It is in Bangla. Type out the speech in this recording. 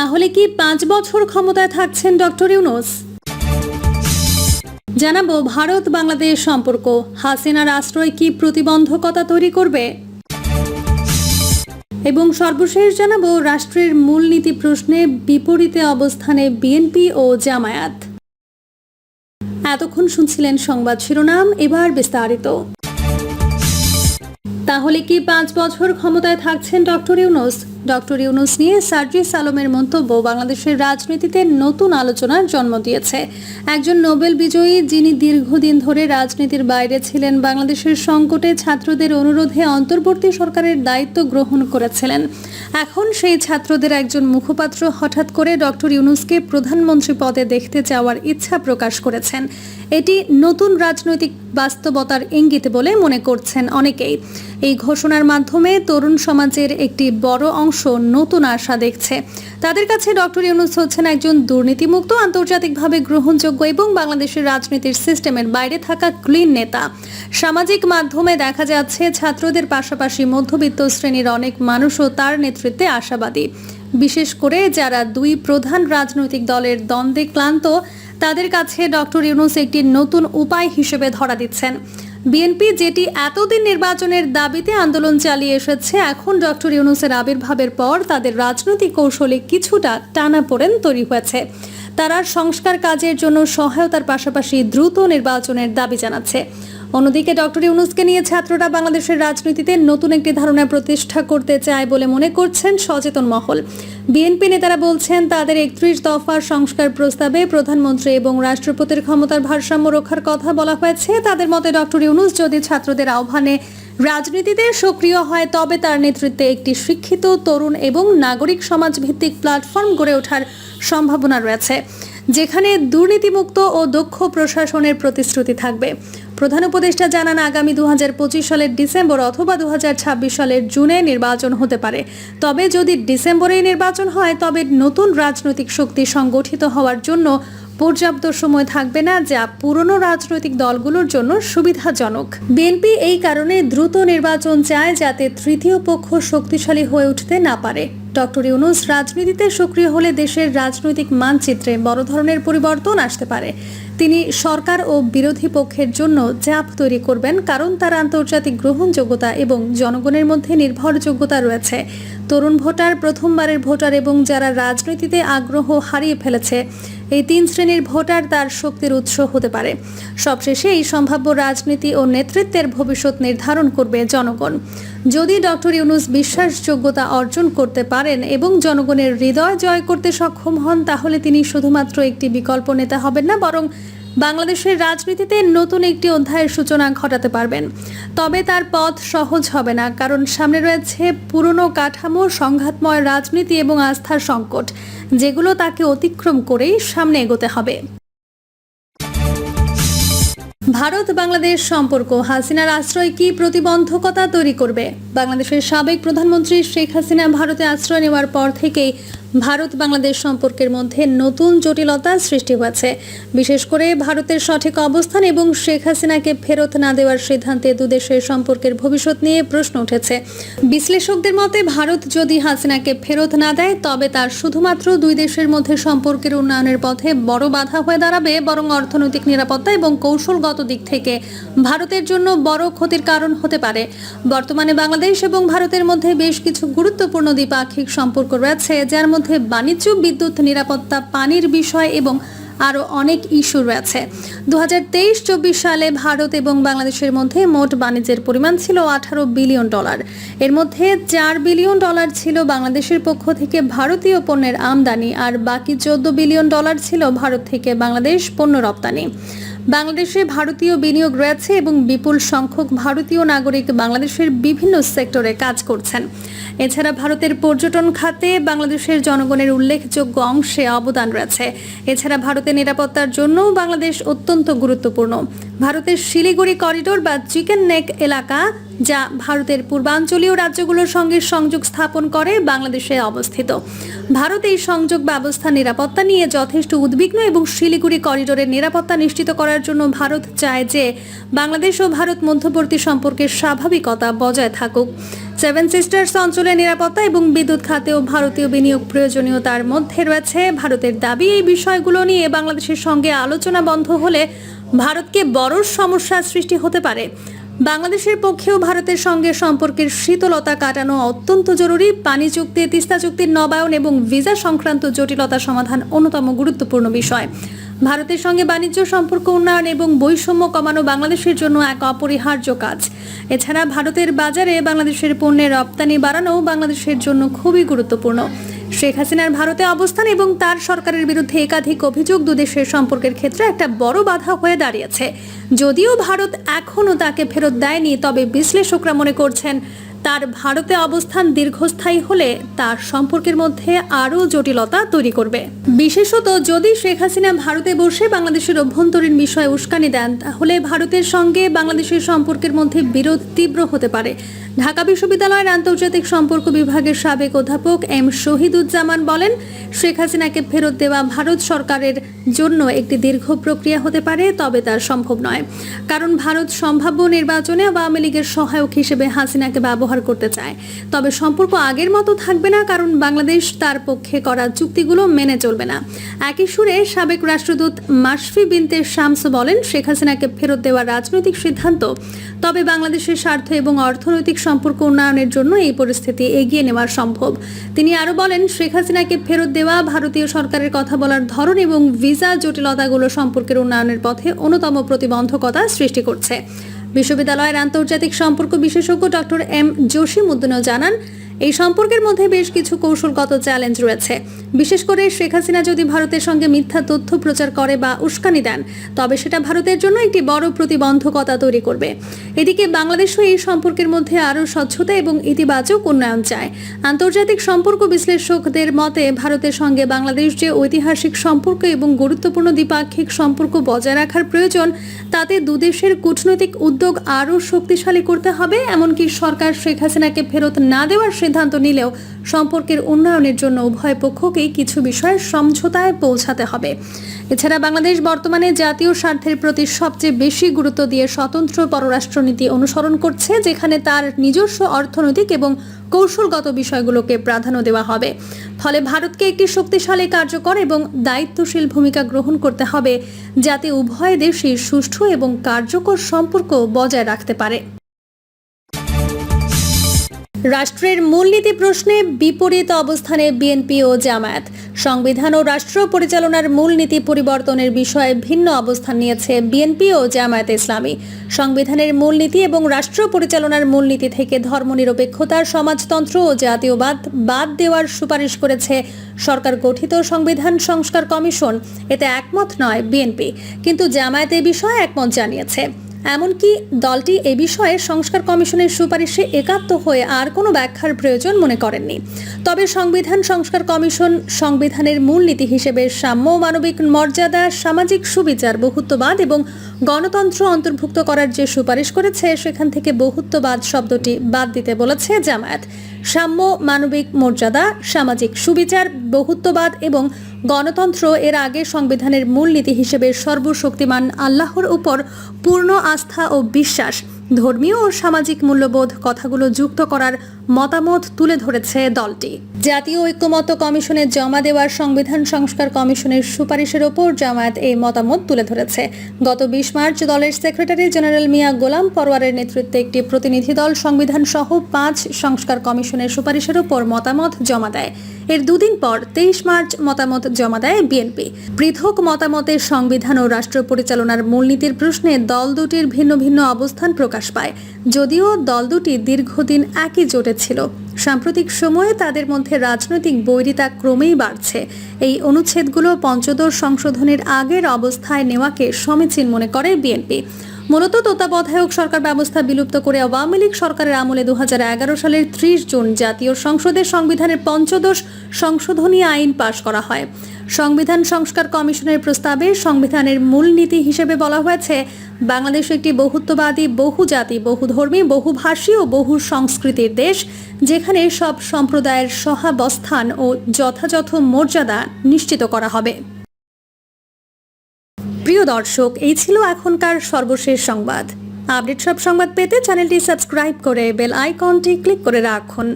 তাহলে কি পাঁচ বছর ক্ষমতায় থাকছেন ডক্টর ইউনুস? জানাব ভারত বাংলাদেশ সম্পর্ক। হাসিনার আশ্রয় কি প্রতিবন্ধকতা তৈরি করবে? এবং সর্বশেষ জানাব রাষ্ট্রের মূলনীতি প্রশ্নে বিপরীতে অবস্থানে বিএনপি ও জামায়াত। এতক্ষণ শুনছিলেন সংবাদ শিরোনাম, এবার বিস্তারিত। তাহলে কি পাঁচ বছর ক্ষমতায় থাকছেন ডক্টর ইউনুস? ডক্টর ইউনুস নিয়ে সার্জিস আলমের মন্তব্য বাংলাদেশের রাজনীতিতে নতুন আলোচনার জন্ম দিয়েছে। একজন নোবেল বিজয়ী যিনি দীর্ঘদিন ধরে রাজনীতির বাইরে ছিলেন, বাংলাদেশের সংকটে ছাত্রদের অনুরোধে অন্তর্বর্তী সরকারের দায়িত্ব গ্রহণ করেছিলেন। এখন সেই ছাত্রদের একজন মুখপাত্র হঠাৎ করে ডক্টর ইউনুসকে প্রধানমন্ত্রী পদে দেখতে চাওয়ার ইচ্ছা প্রকাশ করেছেন। এটি নতুন রাজনৈতিক বাস্তবতার ইঙ্গিত বলে মনে করছেন অনেকেই। এই ঘোষণার মাধ্যমে তরুণ সমাজের একটি বড় অংশ নতুন আশা দেখছে। তাদের কাছে ডক্টর ইউনুস হচ্ছেন একজন দুর্নীতিমুক্ত, আন্তর্জাতিকভাবে গ্রহণযোগ্য এবং বাংলাদেশের রাজনীতির সিস্টেমের বাইরে থাকা ক্লিন নেতা। সামাজিক মাধ্যমে দেখা যাচ্ছে ছাত্রদের পাশাপাশি মধ্যবিত্ত শ্রেণির অনেক মানুষও তার নেতৃত্বে আশাবাদী। বিশেষ করে যারা দুই প্রধান রাজনৈতিক দলের দ্বন্দ্বে ক্লান্ত, তাদের কাছে ডক্টর ইউনুস একটি নতুন উপায় হিসেবে ধরা দিচ্ছেন। বিএনপি যেটি এতদিন নির্বাচনের দাবিতে আন্দোলন চালিয়ে এসেছে, এখন ডক্টর ইউনুসের আবির্ভাবের পর তাদের রাজনৈতিক কৌশলে কিছুটা টানা পড়েন তৈরি হয়েছে। তারা সংস্কার কাজের জন্য সহায়তার পাশাপাশি দ্রুত নির্বাচনের দাবি জানাচ্ছে। অন্যদিকে ডক্টর ইউনুসকে নিয়ে ছাত্ররা বাংলাদেশের রাজনীতিতে নতুন একটি ধারণা প্রতিষ্ঠা করতে চায় বলে মনে করছেন সচেতন মহল। বিএনপি নেতারা বলছেন, তাদের একত্রিশ দফার সংস্কার প্রস্তাবে প্রধানমন্ত্রী এবং রাষ্ট্রপতির ক্ষমতার ভারসাম্য রক্ষার কথা বলা হয়েছে। তাদের মতে, ডক্টর ইউনুস যদি ছাত্রদের আহ্বানে রাজনীতিতে সক্রিয় হয়, তবে তার নেতৃত্বে একটি শিক্ষিত, তরুণ এবং নাগরিক সমাজ ভিত্তিক প্ল্যাটফর্ম গড়ে ওঠার সম্ভাবনা রয়েছে, যেখানে দুর্নীতিমুক্ত ও দক্ষ প্রশাসনের প্রতিশ্রুতি থাকবে। প্রধান উপদেষ্টা জানান, আগামী দু হাজার পঁচিশ সালের ডিসেম্বর অথবা দু হাজার ছাব্বিশ সালের জুনে নির্বাচন হতে পারে। তবে যদি ডিসেম্বরেই নির্বাচন হয়, তবে নতুন রাজনৈতিক শক্তি সংগঠিত হওয়ার জন্য পর্যাপ্ত সময় থাকবে না, যা পুরনো রাজনৈতিক দলগুলোর জন্য সুবিধাজনক। বিএনপি এই কারণে দ্রুত নির্বাচন চায় যাতে তৃতীয় পক্ষ শক্তিশালী হয়ে উঠতে না পারে। ডক্টর ইউনুস রাজনীতিতে সক্রিয় হলে দেশের রাজনৈতিক মানচিত্রে বড় ধরনের পরিবর্তন আসতে পারে। তিনি সরকার ও বিরোধী পক্ষের জন্য চাপ তৈরি করবেন, কারণ তার আন্তর্জাতিক গ্রহণযোগ্যতা এবং জনগণের মধ্যে নির্ভরযোগ্যতা রয়েছে। তরুণ ভোটার, প্রথমবারের ভোটার এবং যারা রাজনীতিতে আগ্রহ হারিয়ে ফেলেছে এই তিন শ্রেণির ভোটার তার শক্তির উৎস হতে পারে। সবশেষে এই সম্ভাব্য রাজনীতি ও নেতৃত্বের ভবিষ্যৎ নির্ধারণ করবে জনগণ। যদি ডক্টর ইউনুস বিশ্বাসযোগ্যতা অর্জন করতে পারেন এবং জনগণের হৃদয় জয় করতে সক্ষম হন, তাহলে তিনি শুধুমাত্র একটি বিকল্প নেতা হবেন না, বরং বাংলাদেশের রাজনীতিতে নতুন একটি অধ্যায়ের সূচনা ঘটাতে পারবেন। তবে তার পথ সহজ হবে না, কারণ সামনে রয়েছে পুরনো কাঠামো, সংঘাতময় রাজনীতি এবং আস্থার সংকট, যেগুলো তাকে অতিক্রম করেই সামনে এগোতে হবে। ভারত বাংলাদেশ সম্পর্ক, হাসিনার আশ্রয় কি প্রতিবন্ধকতা তৈরি করবে? বাংলাদেশের সাবেক প্রধানমন্ত্রী শেখ হাসিনা ভারতে আশ্রয় নেওয়ার পর থেকেই ভারত বাংলাদেশ সম্পর্কের মধ্যে নতুন জটিলতা সৃষ্টি হয়েছে। বিশেষ করে ভারতের সঠিক অবস্থান এবং শেখ হাসিনাকে ফেরত না দেওয়ার সিদ্ধান্তে দুদেশের সম্পর্কের ভবিষ্যৎ নিয়ে প্রশ্ন উঠেছে। বিশ্লেষকদের মতে, ভারত যদি হাসিনাকে ফেরত না দেয়, তবে তার শুধুমাত্র দুই দেশের মধ্যে সম্পর্কের উন্নয়নের পথে বড় বাধা হয়ে দাঁড়াবে, বরং অর্থনৈতিক নিরাপত্তা এবং কৌশলগত দিক থেকে ভারতের জন্য বড় ক্ষতির কারণ হতে পারে। বর্তমানে বাংলাদেশ এবং ভারতের মধ্যে বেশ কিছু গুরুত্বপূর্ণ দ্বিপাক্ষিক সম্পর্ক রয়েছে, যার মধ্যে বাণিজ্য, বিদ্যুৎ, নিরাপত্তা, পানির বিষয় এবং আরও অনেক ইস্যু রয়েছে। দু হাজার সালে ভারত এবং বাংলাদেশের মধ্যে মোট বাণিজ্যের পরিমাণ ছিল আঠারো বিলিয়ন ডলার। এর মধ্যে চার বিলিয়ন ডলার ছিল বাংলাদেশের পক্ষ থেকে ভারতীয় পণ্যের আমদানি আর বাকি চোদ্দ বিলিয়ন ডলার ছিল ভারত থেকে বাংলাদেশ পণ্য রপ্তানি। বাংলাদেশে ভারতীয় বিনিয়োগ রয়েছে এবং বিপুল সংখ্যক ভারতীয় নাগরিক বাংলাদেশের বিভিন্ন সেক্টরে কাজ করছেন। এছাড়া ভারতের পর্যটন খাতে বাংলাদেশের জনগণের উল্লেখযোগ্য অংশে অবদান রয়েছে। এছাড়া ভারতের নিরাপত্তার জন্যও বাংলাদেশ অত্যন্ত গুরুত্বপূর্ণ। ভারতের শিলিগুড়ি করিডোর বা চিকেন নেক এলাকা, যা ভারতের পূর্বাঞ্চলীয় রাজ্যগুলোর সঙ্গে সংযোগ স্থাপন করে বাংলাদেশে অবস্থিত। ভারত এই সংযোগ ব্যবস্থা নিরাপত্তা নিয়ে যথেষ্ট উদ্বিগ্ন এবং শিলিগুড়ি করিডোরের নিরাপত্তা নিশ্চিত করার জন্য ভারত চায় যে বাংলাদেশ ও ভারত মধ্যবর্তী সম্পর্কের স্বাভাবিকতা বজায় থাকুক। সেভেন সিস্টার্স অঞ্চলের নিরাপত্তা এবং বিদ্যুৎ খাতেও ভারতীয় বিনিয়োগ প্রয়োজনীয়তার মধ্যে রয়েছে। ভারতের দাবি এই বিষয়গুলো নিয়ে বাংলাদেশের সঙ্গে আলোচনা বন্ধ হলে ভারতকে বড় সমস্যার সৃষ্টি হতে পারে। বাংলাদেশের পক্ষেও ভারতের সঙ্গে সম্পর্কের শীতলতা কাটানো অত্যন্ত জরুরি। পানি চুক্তি, তিস্তা চুক্তির নবায়ন এবং ভিসা সংক্রান্ত জটিলতা সমাধান অন্যতম গুরুত্বপূর্ণ বিষয়। ভারতের সঙ্গে বাণিজ্য সম্পর্ক উন্নয়ন এবং বৈষম্য কমানো বাংলাদেশের জন্য এক অপরিহার্য কাজ। এছাড়া ভারতের বাজারে বাংলাদেশের পণ্যের রপ্তানি বাড়ানো বাংলাদেশের জন্য খুবই গুরুত্বপূর্ণ। শেখ হাসিনার ভারতে অবস্থান এবং তার সরকারের বিরুদ্ধে একাধিক অভিযোগ দুদেশের সম্পর্কের ক্ষেত্রে একটা বড় বাধা হয়ে দাঁড়িয়েছে। যদিও ভারত এখনও তাকে ফেরত দেয়নি, তবে বিশ্লেষকরা মনে করছেন তার ভারতে অবস্থান দীর্ঘস্থায়ী হলে তার সম্পর্কের মধ্যে আরও জটিলতা তৈরি করবে। বিশেষত যদি শেখ হাসিনা ভারতে বসে বাংলাদেশের অভ্যন্তরীণ বিষয়ে উস্কানি দেন, তাহলে ভারতের সঙ্গে বাংলাদেশের সম্পর্কের মধ্যে বিরোধ তীব্র হতে পারে। ঢাকা বিশ্ববিদ্যালয়ের আন্তর্জাতিক সম্পর্ক বিভাগের সাবেক অধ্যাপক এম শহীদুজ্জামান বলেন, শেখ হাসিনাকে ফেরত দেওয়া ভারত সরকারের জন্য একটি দীর্ঘ প্রক্রিয়া হতে পারে, তবে তা সম্ভব নয়। কারণ ভারত সম্ভাব্য নির্বাচনে আওয়ামী লীগের সহায়ক হিসেবে হাসিনাকে ব্যবহার করতে চায়। তবে সম্পর্ক আগের মতো থাকবে না, কারণ বাংলাদেশ তার পক্ষে করা চুক্তিগুলো মেনে চলবে না। একই সুরে সাবেক রাষ্ট্রদূত মাসফি বিনতে শামস বলেন, শেখ হাসিনাকে ফেরত দেওয়ার রাজনৈতিক সিদ্ধান্ত তবে বাংলাদেশের স্বার্থ এবং অর্থনৈতিক সম্পর্ক উন্নয়নের জন্য এই পরিস্থিতি এগিয়ে নেওয়া সম্ভব। তিনি আরও বলেন, শেখ হাসিনাকে ফেরত দেওয়া ভারতীয় সরকারের কথা বলার ধরন এবং ভিসা জটিলতাগুলো সম্পর্কের উন্নয়নের পথে অন্যতম প্রতিবন্ধকতা সৃষ্টি করছে। বিশ্ববিদ্যালয়ের আন্তর্জাতিক সম্পর্ক বিশেষজ্ঞ ডক্টর এম জসিমউদ্দিনও জানান এই সম্পর্কের মধ্যে বেশ কিছু কৌশলগত চ্যালেঞ্জ রয়েছে। বিশেষ করে শেখ হাসিনা যদি ভারতের সঙ্গে মিথ্যা তথ্য প্রচার করে বা উস্কানি দেন, তবে সেটা ভারতের জন্য একটি বড় প্রতিবন্ধকতা তৈরি করবে। এদিকে বাংলাদেশও এই সম্পর্কের মধ্যে আরও স্বচ্ছতা এবং ইতিবাচক উন্নয়ন চায়। আন্তর্জাতিক সম্পর্ক বিশ্লেষকদের মতে, ভারতের সঙ্গে বাংলাদেশ যে ঐতিহাসিক সম্পর্ক এবং গুরুত্বপূর্ণ দ্বিপাক্ষিক সম্পর্ক বজায় রাখার প্রয়োজন, তাতে দুদেশের কূটনৈতিক উদ্যোগ আরও শক্তিশালী করতে হবে, এমনকি সরকার শেখ হাসিনাকে ফেরত না দেওয়ার সিদ্ধান্ত নিলেও সম্পর্কের উন্নয়নের জন্য উভয় পক্ষকেই কিছু বিষয়ে সমঝোতায় পৌঁছাতে হবে। এছাড়া বাংলাদেশ বর্তমানে জাতীয় স্বার্থের প্রতি সবচেয়ে বেশি গুরুত্ব দিয়ে স্বতন্ত্র পররাষ্ট্রনীতি অনুসরণ করছে, যেখানে তার নিজস্ব অর্থনৈতিক এবং কৌশলগত বিষয়গুলোকে প্রাধান্য দেওয়া হবে। ফলে ভারতকে একটি শক্তিশালী কার্যকর এবং দায়িত্বশীল ভূমিকা গ্রহণ করতে হবে, যাতে উভয় দেশই সুষ্ঠু এবং কার্যকর সম্পর্ক বজায় রাখতে পারে। রাষ্ট্রের মূলনীতি প্রশ্নে বিপরীত অবস্থানে বিএনপি ও জামায়াত। সংবিধান ও রাষ্ট্র পরিচালনার মূলনীতি পরিবর্তনের বিষয়ে ভিন্ন অবস্থান নিয়েছে বিএনপি ও জামায়াত ইসলামী। সংবিধানের মূলনীতি এবং রাষ্ট্র পরিচালনার মূলনীতি থেকে ধর্মনিরপেক্ষতার সমাজতন্ত্র ও জাতীয়বাদ বাদ দেওয়ার সুপারিশ করেছে সরকার গঠিত সংবিধান সংস্কার কমিশন। এতে একমত নয় বিএনপি। কিন্তু জামায়াত এ বিষয়ে একমত জানিয়েছে। এমনকি দলটি এ বিষয়ে সংস্কার কমিশনের সুপারিশে একাত্ম হয়ে আর কোনো ব্যাখ্যার প্রয়োজন মনে করেননি। তবে সংবিধান সংস্কার কমিশন সংবিধানের মূলনীতি হিসেবে সাম্য মানবিক মর্যাদা, সামাজিক সুবিচার, বহুত্ববাদ এবং গণতন্ত্র অন্তর্ভুক্ত করার যে সুপারিশ করেছে, সেখান থেকে বহুত্ববাদ শব্দটি বাদ দিতে বলেছে জামায়াত। সাম্য মানবিক মর্যাদা, সামাজিক সুবিচার, বহুত্ববাদ এবং গণতন্ত্র এর আগে সংবিধানের মূলনীতি হিসেবে সর্বশক্তিমান আল্লাহর উপর পূর্ণ আস্থা ও বিশ্বাস, ধর্মীয় ও সামাজিক মূল্যবোধ কথাগুলো যুক্ত করার মতামত তুলে ধরেছে দলটি। জাতীয় ঐক্যমত্য কমিশনে জমা দেওয়ার সংবিধান সংস্কার কমিশনের সুপারিশের ওপর জামায়াত এই মতামত তুলে ধরেছে। গত বিশ মার্চ দলের সেক্রেটারি জেনারেল মিয়া গোলাম পরওয়ারের নেতৃত্বে একটি প্রতিনিধি দল সংবিধান সহ পাঁচ সংস্কার কমিশনের সুপারিশের ওপর মতামত জমা দেয়। এর দুদিন পর তেইশ মার্চ মতামত জমা দেয় বিএনপি। পৃথক মতামতের সংবিধান ও রাষ্ট্র পরিচালনার মূলনীতির প্রশ্নে দল দুটির ভিন্ন ভিন্ন অবস্থান প্রকাশ পায়। যদিও দল দুটি দীর্ঘদিন একই জোটে ছিল সাম্প্রতিক সময়ে তাদের মধ্যে রাজনৈতিক বৈরিতা ক্রমেই বাড়ছে। এই অনুচ্ছেদগুলো পঞ্চদশ সংশোধনের আগের অবস্থায় নেওয়াকে সমীচীন মনে করে বিএনপি। মূলত তত্ত্বাবধায়ক সরকার ব্যবস্থা বিলুপ্ত করে আওয়ামী লীগ সরকারের আমলে দু হাজার এগারো সালের ত্রিশ জুন জাতীয় সংসদের সংবিধানের পঞ্চদশ সংশোধনী আইন পাশ করা হয়। সংবিধান সংস্কার কমিশনের প্রস্তাবে সংবিধানের মূলনীতি হিসেবে বলা হয়েছে, বাংলাদেশ একটি বহুত্ববাদী, বহুজাতি, বহুধর্মী, বহুভাষী ও বহু সংস্কৃতির দেশ, যেখানে সব সম্প্রদায়ের সহাবস্থান ও যথাযথ মর্যাদা নিশ্চিত করা হবে। প্রিয় দর্শক, এই ছিল এখনকার সর্বশেষ সংবাদ। আপডেট সব সংবাদ পেতে চ্যানেলটি সাবস্ক্রাইব করে বেল আইকনটি ক্লিক করে রাখুন।